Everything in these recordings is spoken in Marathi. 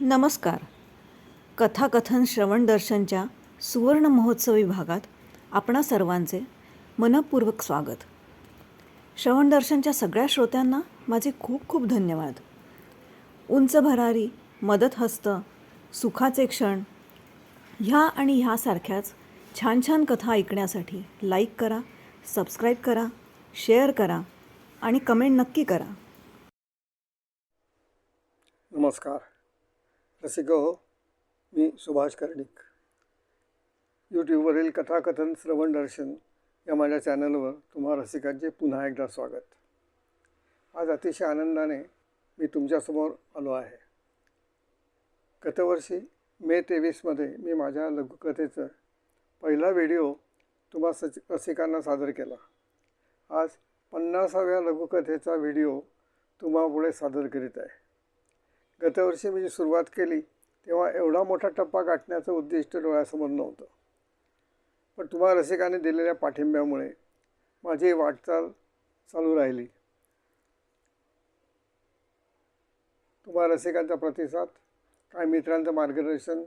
नमस्कार. कथाकथन श्रवण दर्शनच्या सुवर्ण महोत्सव विभागात आपणा सर्वांचे मनपूर्वक स्वागत. श्रवण दर्शनच्या सगळ्या श्रोत्यांना माझे खूप खूप धन्यवाद. उंच भरारी मदत हस्त सुखाचे क्षण ह्या आणि ह्यासारख्याच छान छान कथा ऐकण्यासाठी लाईक करा सबस्क्राईब करा शेअर करा आणि कमेंट नक्की करा. नमस्कार. रसिक हो. मी सुभाष कर्णिक. यूट्यूबवरील कथाकथन श्रवण दर्शन या माझ्या चॅनलवर तुम्हा रसिकांचे पुन्हा एकदा स्वागत. आज अतिशय आनंदाने मी तुमच्यासमोर आलो आहे. गतवर्षी मे तेवीसमध्ये मी माझ्या लघुकथेचं पहिला व्हिडिओ तुम्हा सच रसिकांना सादर केला. आज पन्नासाव्या लघुकथेचा व्हिडिओ तुम्हापुढे सादर करीत आहे. गतवर्षी मी जी सुरुवात केली तेव्हा एवढा मोठा टप्पा गाठण्याचं उद्दिष्ट डोळ्यासमोर नव्हतं. पण तुम्हा रसिकाने दिलेल्या पाठिंब्यामुळे माझी वाटचाल चालू राहिली. तुम्हा रसिकांचा प्रतिसाद काही मित्रांचं मार्गदर्शन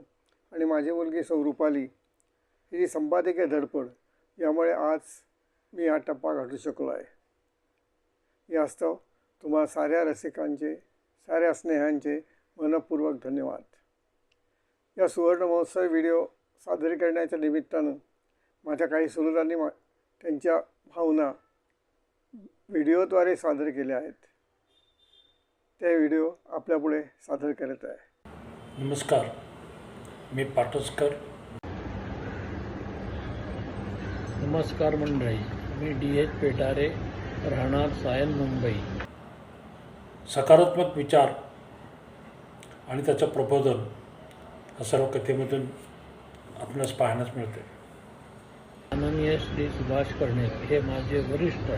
आणि माझी मुलगी स्वरूपाली ही जी संपादकीय धडपड यामुळे आज मी हा टप्पा गाठू शकलो आहे. यास्तव तुम्हा साऱ्या रसिकांचे साऱ्या स्नेहांचे मनपूर्वक धन्यवाद. या सुवर्ण महोत्सव व्हिडिओ सादर करण्याच्या निमित्तानं माझ्या काही सुहृदांनी मा त्यांच्या भावना व्हिडिओद्वारे सादर केल्या आहेत. ते व्हिडिओ आपल्यापुढे सादर करत आहे. नमस्कार. मी पाटसकर. नमस्कार मंडळी. मी डी एच पेटारे राहणार सायन मुंबई. सकारात्मक विचार आणि त्याचं प्रबोधन हा सर्व कथेमधून आपणास पाहण्यास मिळते. माननीय श्री सुभाष कर्णिक हे माझे वरिष्ठ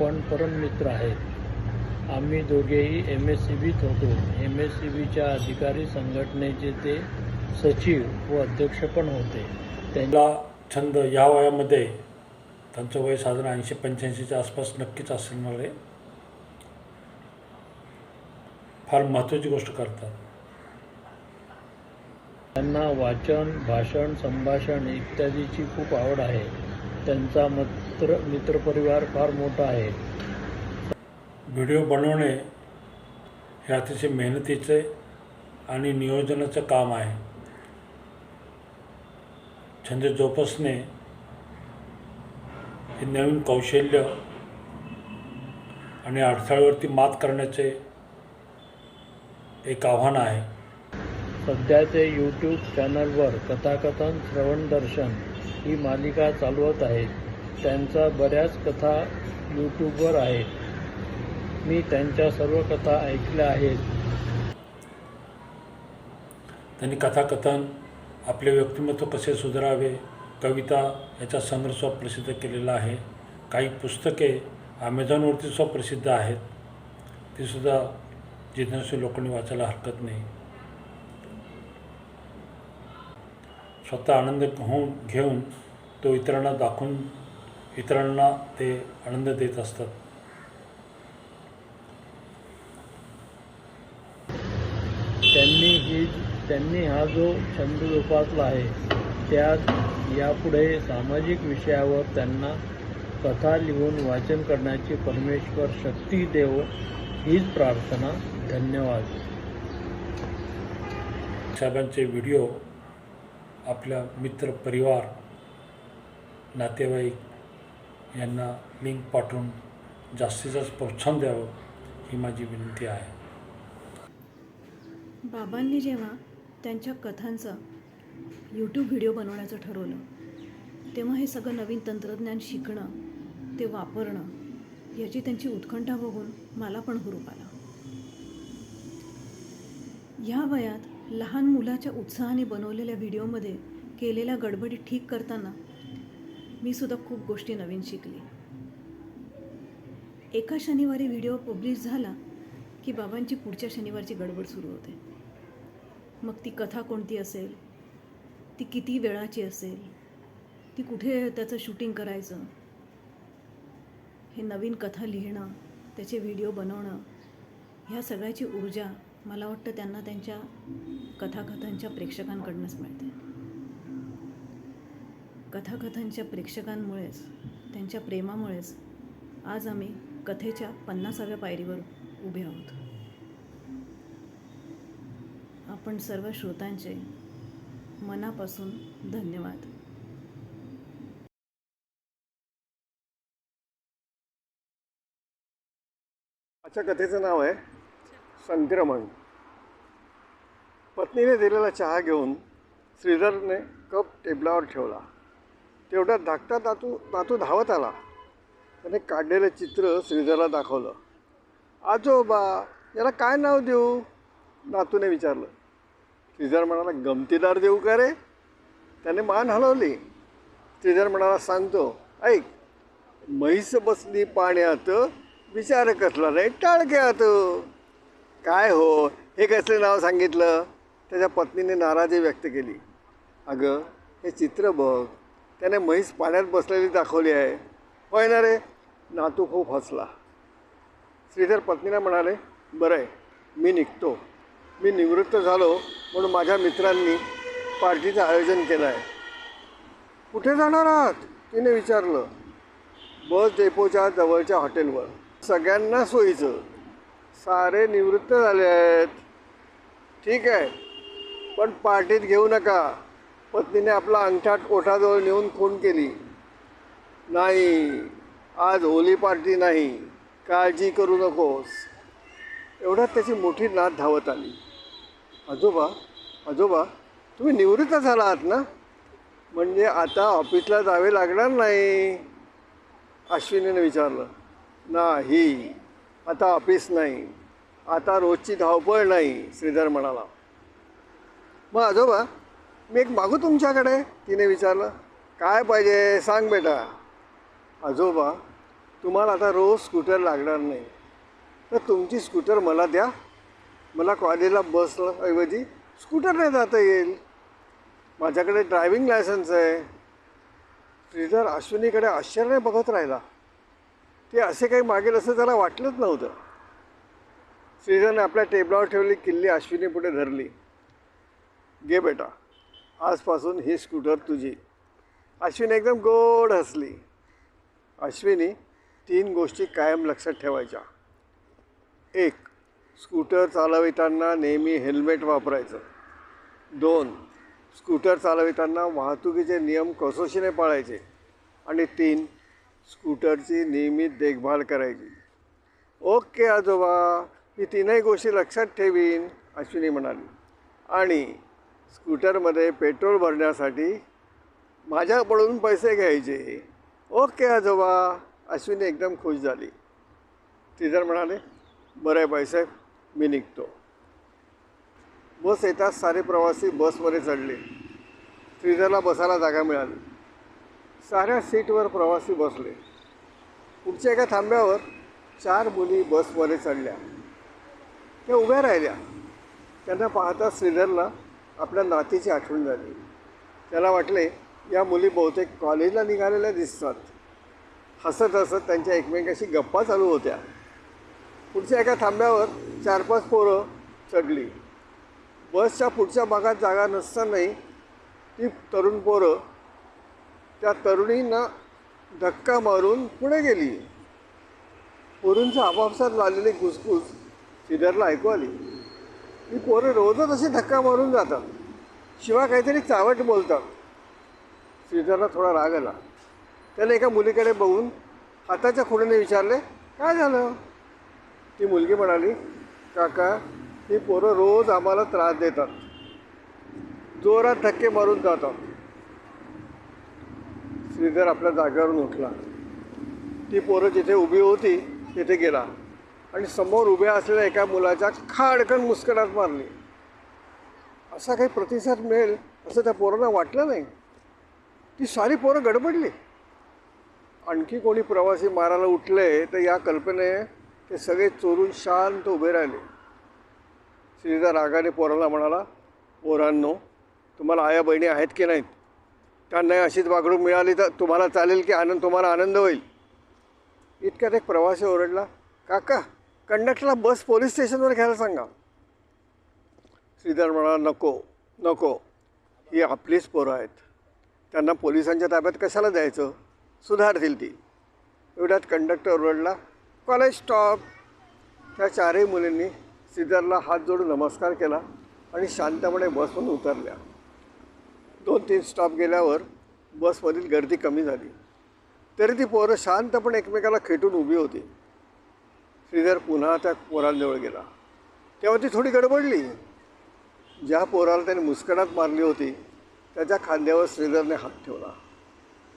पण परम मित्र आहेत. आम्ही दोघेही एम एस सी बीत होतो. एम एस सी बीच्या अधिकारी संघटनेचे ते सचिव व अध्यक्ष पण होते. त्यांना छंद या वयामध्ये त्यांचं वय साधारण ऐंशी पंच्याऐंशीच्या आसपास नक्कीच असणार आहे फार महत्त्वाची गोष्ट करतात. त्यांना वाचन भाषण संभाषण इत्यादीची खूप आवड आहे. त्यांचा मित्र मित्रपरिवार फार मोठा आहे. व्हिडिओ बनवणे हे अतिशय मेहनतीचे आणि नियोजनाचं काम आहे. छंद जोपासणे हे नवीन कौशल्य आणि अडथळ्यावरती मात करण्याचे एक आव्हान आहे. सध्या ते यूट्यूब चॅनलवर कथाकथन श्रवण दर्शन ही मालिका चालवत आहेत. त्यांच्या बऱ्याच कथा यूट्यूबवर आहेत. मी त्यांच्या सर्व कथा ऐकल्या आहेत. त्यांनी कथाकथन आपले व्यक्तिमत्व कसे सुधारावे कविता याचा संग्रह प्रसिद्ध केलेला आहे. काही पुस्तके ॲमेझॉनवरती स्व प्रसिद्ध आहेत. तीसुद्धा जिज्ञासू लोकांनी वाचायला हरकत नाही। स्वतः आनंद होऊन घेऊन तो इतरांना दाखवून इतरांना ते आनंद देत असतात। त्यांनी ही त्यांनी हा जो छंद जोपासला आहे त्यात यापुढे सामाजिक विषयावर त्यांना कथा लिहून वाचन करण्याची परमेश्वर शक्ती देव हीच प्रार्थना धन्यवाद. साहेबांचे व्हिडिओ आपल्या मित्र परिवार नातेवाईक यांना लिंक पाठवून जास्तीत जास्त प्रोत्साहन द्यावं ही माझी विनंती आहे. बाबांनी जेव्हा त्यांच्या कथांचा यूट्यूब व्हिडिओ बनवण्याचं ठरवलं तेव्हा हे सगळं नवीन तंत्रज्ञान शिकणं ते वापरणं याची त्यांची उत्कंठा बघून मला पण हुरूप आला. ह्या वयात लहान मुलाच्या उत्साहाने बनवलेल्या व्हिडिओमध्ये केलेल्या गडबडी ठीक करताना मी सुद्धा खूप गोष्टी नवीन शिकली. एका शनिवारी व्हिडिओ पब्लिश झाला की बाबांची पुढच्या शनिवारची गडबड सुरू होते. मग ती कथा कोणती असेल? ती किती वेळाची असेल? ती कुठे त्याचं शूटिंग करायचं? हे नवीन कथा लिहिणं त्याचे व्हिडिओ बनवणं ह्या सगळ्याची ऊर्जा मला वाटतं त्यांना त्यांच्या कथाकथनच्या प्रेक्षकांकडनंच मिळते कथाकथनच्या प्रेक्षकांमुळेच त्यांच्या प्रेमामुळेच आज आम्ही कथेच्या पन्नासाव्या पायरीवर उभे आहोत. आपण सर्व श्रोतांचे मनापासून धन्यवाद. आजच्या कथेचं नाव आहे संक्रमण. पत्नीने दिलेला चहा घेऊन श्रीधरने कप टेबलावर ठेवला. तेवढ्यात धाकटा तातू तातू धावत आला. त्याने काढलेलं चित्र श्रीधरला दाखवलं. आजोबा याला काय नाव देऊ? नातूने विचारलं. श्रीधर म्हणाला गमतीदार देऊ का रे? त्याने मान हलवली. श्रीधर म्हणाला सांगतो. ऐक म्हैस बसली पाण्यात विचार कसला नाही टाळक्यात. काय हो? हे कसले नाव सांगितलं? त्याच्या पत्नीने नाराजी व्यक्त केली. अगं हे चित्र बघ. त्याने म्हैस पाण्यात बसलेली दाखवली आहे. होय ना रे? नातू खूप हसला. श्रीधर पत्नीला म्हणाले बरं आहे मी निघतो. मी निवृत्त झालो म्हणून माझ्या मित्रांनी पार्टीचं आयोजन केलं आहे. कुठे जाणार आहात? तिने विचारलं. बस डेपोच्या जवळच्या हॉटेलवर. सगळ्यांना सोयीचं. सारे निवृत्त झाले आहेत. ठीक आहे. पण पार्टीत घेऊ नका. पत्नीने आपला अंगठा ओठाजवळ नेऊन खून केली. नाही आज होली पार्टी नाही. काळजी करू नकोस. एवढ्यात त्याची मोठी नात धावत आली. आजोबा आजोबा तुम्ही निवृत्त झाला आहात ना? म्हणजे आता ऑफिसला जावे लागणार नाही. अश्विनीने विचारलं. नाही. आता ऑफिस नाही. आता रोजची धावपळ नाही श्रीधर म्हणाला. मग आजोबा मी एक मागू तुमच्याकडे? तिने विचारलं. काय पाहिजे? सांग बेटा. आजोबा तुम्हाला आता रोज स्कूटर लागणार नाही. तर तुमची स्कूटर मला द्या. मला कॉलेजला बसऐवजी स्कूटरने जाता येईल. माझ्याकडे ड्रायव्हिंग लायसन्स आहे. श्रीधर अश्विनीकडे आश्चर्य बघत राहिला. ते असे काही मागेल असं त्याला वाटलंच नव्हतं. श्रीजाने आपल्या टेबलावर ठेवली किल्ली अश्विनी पुढे धरली. गे बेटा आजपासून ही स्कूटर तुझी. अश्विनी एकदम गोड हसली. अश्विनी तीन गोष्टी कायम लक्षात ठेवायच्या. एक स्कूटर चालविताना नेहमी हेल्मेट वापरायचं. दोन स्कूटर चालविताना वाहतुकीचे नियम कसोशीने पाळायचे. आणि तीन स्कूटरची नियमित देखभाल करायची. ओके आजोबा मी तीनही गोष्टी लक्षात ठेवीन अश्विनी म्हणाली. आणि स्कूटरमध्ये पेट्रोल भरण्यासाठी माझ्याकडून पैसे घ्यायचे. ओके आजोबा अश्विनी एकदम खुश झाली. श्रीधर म्हणाले बरं आहे बाईसाहेब मी निघतो. बस येताच सारे प्रवासी बसमध्ये चढले. श्रीधरला बसायला जागा मिळाली. साऱ्या सीटवर प्रवासी बसले. पुढच्या एका थांब्यावर चार मुली बसमध्ये चढल्या. त्या उभ्या राहिल्या. त्यांना पाहता श्रीधरला आपल्या नातीची आठवण झाली. त्याला वाटले या मुली बहुतेक कॉलेजला निघालेल्या दिसतात. हसत हसत त्यांच्या एकमेकाशी गप्पा चालू होत्या. पुढच्या एका थांब्यावर चार पाच पोरं चढली. बसच्या पुढच्या भागात जागा नसतानाही ती तरुण पोरं त्या तरुणींना धक्का मारून पुढे गेली. पोरूंच्या आपापसात लागलेली घुसघुस श्रीधरला ऐकू आली. ही पोरं रोजच असे धक्का मारून जातात. शिवाय काहीतरी चावट बोलतात. श्रीधरला थोडा राग आला. त्याने एका मुलीकडे बघून हाताच्या खुणेने विचारले काय झालं? ती मुलगी म्हणाली काका ही पोरं रोज आम्हाला त्रास देतात. जोरात धक्के मारून जातात. श्रीधर आपल्या जागेवरून उठला. ती पोरं जिथे उभी होती तिथे गेला. आणि समोर उभ्या असलेल्या एका मुलाच्या खाडकन मुस्कटात मारली. असा काही प्रतिसाद मिळेल असं त्या पोरांना वाटलं नाही. ती सारी पोरं गडबडली. आणखी कोणी प्रवासी मारायला उठले तर या कल्पने ते सगळे चोरून शांत उभे राहिले. श्रीधर रागाने पोराला म्हणाला पोरांनो तुम्हाला आया बहिणी आहेत की नाहीत? त्यांना अशीच वागणूक मिळाली तर तुम्हाला चालेल की आनंद तुम्हाला आनंद होईल. इतक्यात एक प्रवासी ओरडला काका कंडक्टरला बस पोलीस स्टेशनवर घ्यायला सांगा. श्रीधर म्हणाला नको नको. ही आपलीच पोरं आहेत. त्यांना पोलिसांच्या ताब्यात कशाला द्यायचं? सुधारतील ती. एवढ्यात कंडक्टर ओरडला कॉलेज स्टॉप. त्या चारही मुलींनी श्रीधरला हात जोडून नमस्कार केला आणि शांतपणे बसमधून उतरल्या. दोन तीन स्टॉप गेल्यावर बसमधील गर्दी कमी झाली. तरी ती पोरं शांतपणे एकमेकाला खेटून उभी होती. श्रीधर पुन्हा त्या पोरांजवळ गेला. तेव्हा ती थोडी गडबडली. ज्या पोराला त्याने मुस्कडात मारली होती त्याच्या खांद्यावर श्रीधरने हात ठेवला.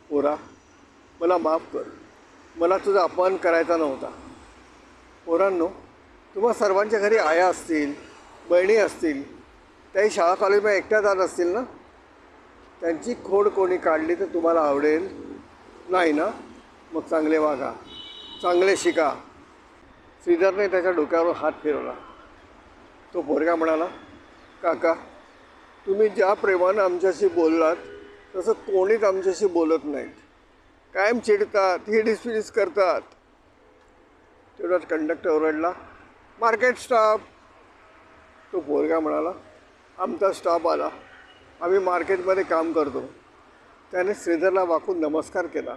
पोरा मला माफ कर. मला तुझा अपमान करायचा नव्हता. पोरांनो तुम्हा सर्वांच्या घरी आया असतील बहिणी असतील त्याही शाळा कॉलेजमध्ये एकट्या जात असतील ना? त्यांची खोड कोणी काढली तर तुम्हाला आवडेल? नाही ना? मग चांगले वागा. चांगले शिका. श्रीधरने त्याच्या डोक्यावर हात फिरवला. तो पोरगा म्हणाला काका तुम्ही ज्या प्रेमानं आमच्याशी बोललात तसं कोणीच आमच्याशी बोलत नाहीत. कायम चिडतात हिडीस फिडीस करतात. तेवढाच कंडक्टर ओरडला मार्केट स्टाफ. तो पोरगा म्हणाला आमचा स्टाफ आला. आम्ही मार्केटमध्ये काम करतो. त्याने श्रीधरला वाकून नमस्कार केला.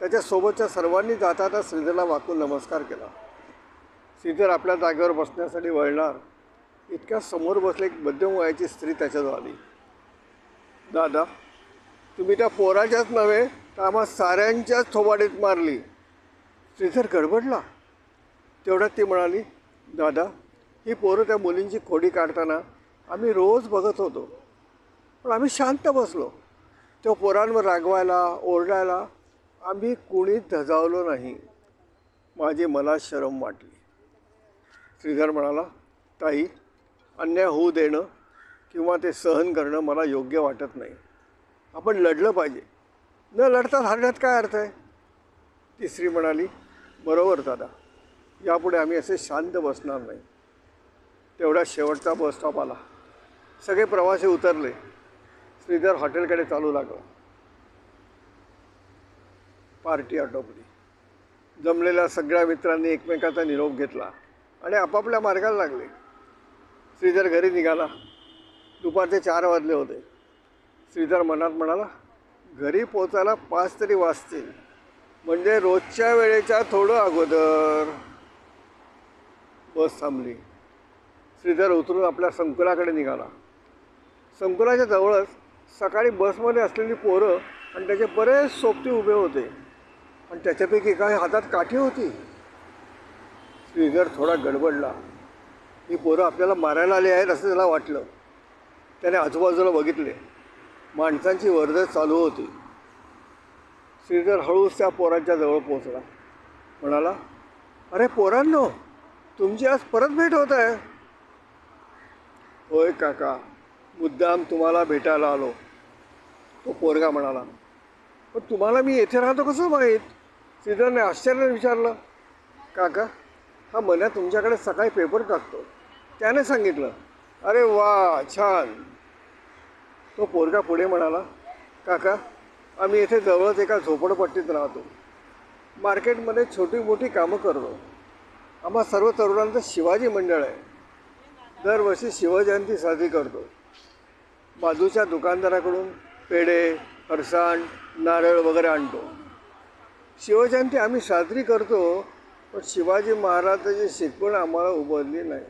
त्याच्यासोबतच्या सर्वांनी जाताना श्रीधरला वाकून नमस्कार केला. श्रीधर आपल्या जागेवर बसण्यासाठी वळणार. इतक्या समोर बसले एक मध्यम वयाची स्त्री त्याच्याजवळ आली. दादा तुम्ही त्या पोराच्याच नव्हे तर आम्हा साऱ्यांच्याच थोबाडीत मारली. श्रीधर गडबडला. तेवढ्यात ती म्हणाली दादा ही पोरं त्या मुलींची खोडी काढताना आम्ही रोज बघत होतो. पण आम्ही शांत बसलो. त्या पोरांवर रागवायला ओरडायला आम्ही कुणीच धजावलो नाही. माझी मला शरम वाटली. श्रीधर म्हणाला ताई अन्याय होऊ देणं किंवा ते सहन करणं मला योग्य वाटत नाही. आपण लढलं पाहिजे. न लढताच हरण्यात काय अर्थ आहे? तिसरी म्हणाली बरोबर दादा. यापुढे आम्ही असे शांत बसणार नाही. तेवढा शेवटचा बस स्टॉप आला. सगळे प्रवासी उतरले. श्रीधर हॉटेलकडे चालू लागला. पार्टी आटोपली. जमलेल्या सगळ्या मित्रांनी एकमेकाचा निरोप घेतला आणि आपापल्या मार्गाला लागले. श्रीधर घरी निघाला. दुपारचे चार वाजले होते. श्रीधर मनात म्हणाला घरी पोचायला पाच तरी वाजतील. म्हणजे रोजच्या वेळेच्या थोडं अगोदर. बस थांबली. श्रीधर उतरून आपल्या संकुलाकडे निघाला. संकुलाच्या जवळच सकाळी बसमध्ये असलेली पोरं आणि त्याचे बरेच सोबती उभे होते. आणि त्याच्यापैकी एका हातात काठी होती. श्रीधर थोडा गडबडला. ही पोरं आपल्याला मारायला आली आहेत असं त्याला वाटलं. त्याने आजूबाजूला बघितले. माणसांची वर्दळ चालू होती. श्रीधर हळूच त्या पोरांच्या जवळ पोचला म्हणाला अरे पोरांनो तुमची आज परत भेट होत आहे. होय काका मुद्दाम तुम्हाला भेटायला आलो. तो पोरगा म्हणाला पण तुम्हाला मी येथे राहतो कसं माहीत? श्रीधरने आश्चर्याने विचारलं काका हा मन्या तुमच्याकडे सकाळी पेपर टाकतो. त्याने सांगितलं अरे वा छान. तो पोरगा पुढे म्हणाला काका आम्ही येथे जवळच एका झोपडपट्टीत राहतो. मार्केटमध्ये छोटी मोठी कामं करतो. आम्हा सर्व तरुणांचं शिवाजी मंडळ आहे. दरवर्षी शिवजयंती साजरी करतो. बाजूच्या दुकानदाराकडून पेढे फरसाण नारळ वगैरे आणतो. शिवजयंती आम्ही साजरी करतो पण शिवाजी महाराजाची शिकवण आम्हाला उभारली नाही.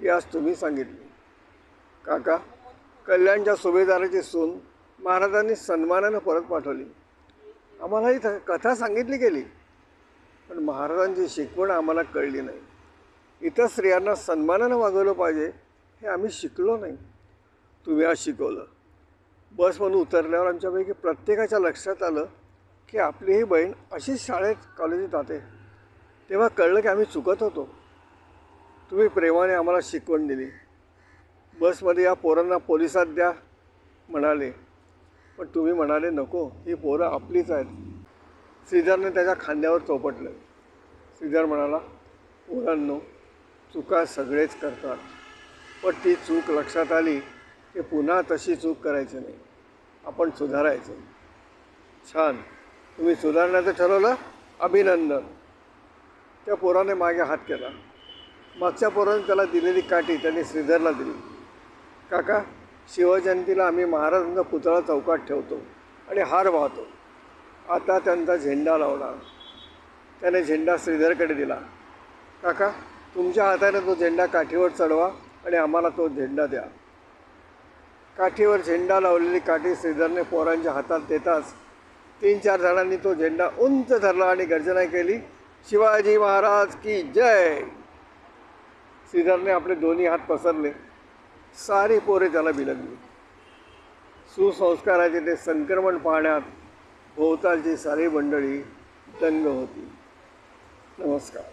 ती आज तुम्ही सांगितली. काका कल्याणच्या सुभेदाराची सून महाराजांनी सन्मानानं परत पाठवली. आम्हाला ही कथा सांगितली गेली पण महाराजांची शिकवण आम्हाला कळली नाही. इतर स्त्रियांना सन्मानानं वागवलं पाहिजे हे आम्ही शिकलो नाही. तुम्ही आज शिकवलं. बसमधून उतरल्यावर आमच्यापैकी प्रत्येकाच्या लक्षात आलं की आपली ही बहीण अशीच शाळेत कॉलेजीत जाते. तेव्हा कळलं की आम्ही चुकत होतो. तुम्ही प्रेमाने आम्हाला शिकवण दिली. बसमध्ये या पोरांना पोलिसात द्या म्हणाले. पण तुम्ही म्हणाले नको ही पोरं आपलीच आहेत. श्रीधरने त्याच्या खांद्यावर चोपटलं. श्रीधर म्हणाला पोरांनो चुका सगळेच करतात. पण ती चूक लक्षात आली की पुन्हा तशी चूक करायची नाही. आपण सुधारायचं. छान. तुम्ही सुधारण्याचं ठरवलं. अभिनंदन. त्या पोराने मागे हात केला. मागच्या पोराने त्याला दिलेली काठी त्यांनी श्रीधरला दिली. काका शिवजयंतीला आम्ही महाराजांचा पुतळा चौकात ठेवतो आणि हार वाहतो. आता त्यांचा झेंडा लावला. त्याने झेंडा श्रीधरकडे दिला. काका तुमच्या हाताने तो झेंडा काठीवर चढवा आणि आम्हाला तो झेंडा द्या. काठीवर झेंडा लावलेली काठी श्रीधरने पोरांच्या हातात देताच तीन चार जणांनी तो झेंडा उंच धरला आणि गर्जना केली. शिवाजी महाराज की जय! श्रीधरने आपले दोन्ही हात पसरले. सारी पोरे त्याला बिलगली. सुसंस्काराचे ते संक्रमण पाहण्यात भोवतालची सारी मंडळी दंग होती. नमस्कार.